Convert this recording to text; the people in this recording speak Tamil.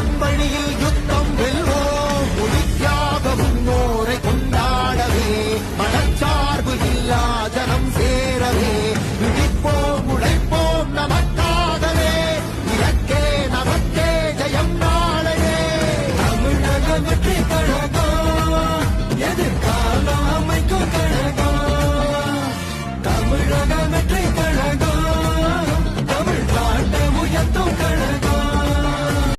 அறம்பணியில் யுத்தம் வெல்வோம். ஒளிக்காக முன்னோரை கொண்டாடவே. மனச்சார்பு இல்லா ஜனம் சேரவே. விழிப்போம் உழைப்போம் நமக்காகவே. இலக்கே நமக்கே ஜெயம் நாளையே. தமிழக